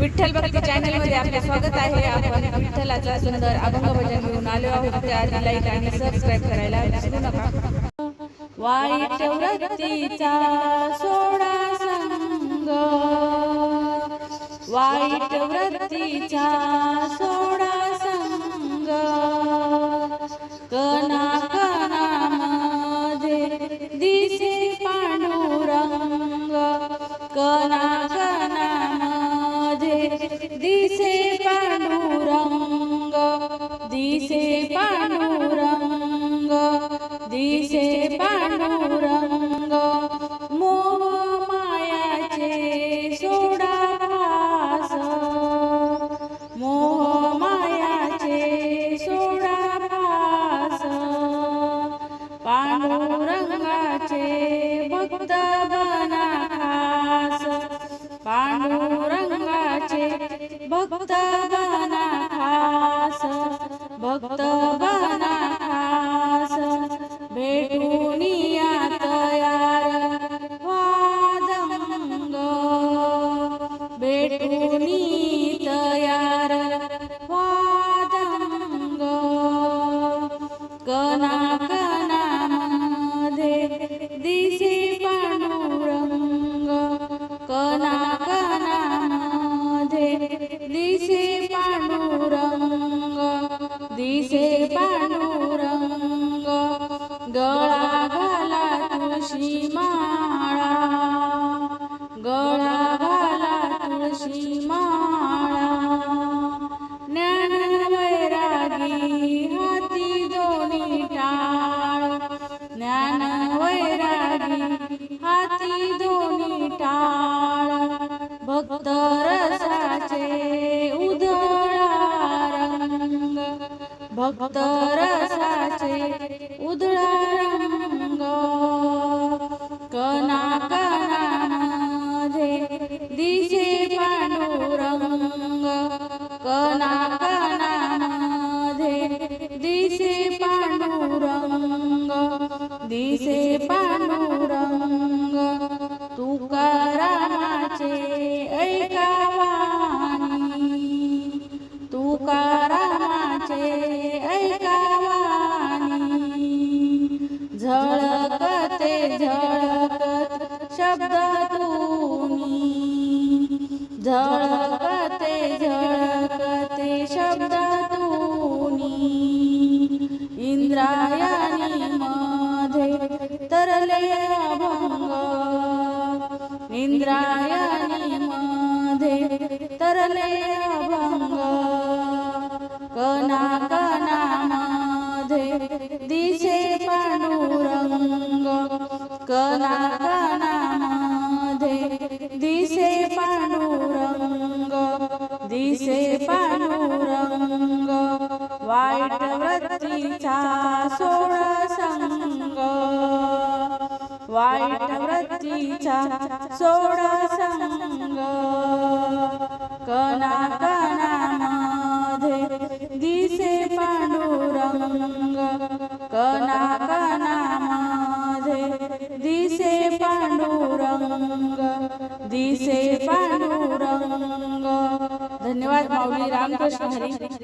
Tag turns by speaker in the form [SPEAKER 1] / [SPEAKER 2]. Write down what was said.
[SPEAKER 1] विठ्ठल भक्ती चॅनलमध्ये आपले स्वागत आहे. आपण विठ्ठलाचा सुंदर अभंग भजन घेऊन आलो आहोत. त्याआधी लाईक आणि सबस्क्राईब करायला विसरू नका. वाईट वृत्तीचा सोडा संग. वाईट वृत्तीचा सोडा संग. कना दिसे पांडुरंग मोह मायाचे सोडा भास मोह मायाचे सोडा भास पांडुरंगाचे भक्त बना खास पांडुरंगाचे भक्त बना खास भक्त कना कणामध्ये भक्त रसाचे उधळा रंग कना कणामध्ये दिसे पांडुरंग कना कणामध्ये दिसे पांडुरंग दिसे पांडुरंग तुकारामाचे ऐकावानी तुकार झळकत शब्द तुनी झळकते झळकते शब्द तुनी इंद्रायणी मध्ये तरले अभंग. इंद्रायणी मध्ये तरले अभंग. कना कणामध्ये दिसे पांडुरंग वाईट वृत्तीचा सोळ संग वाईट वृत्तीचा सोळ संग कना कणामध्ये दिसे पांडुरंग कना कणामध्ये दिसे पांडुरंग दिसे पांडुरंग धन्यवाद मौली रामकृष्ण हरी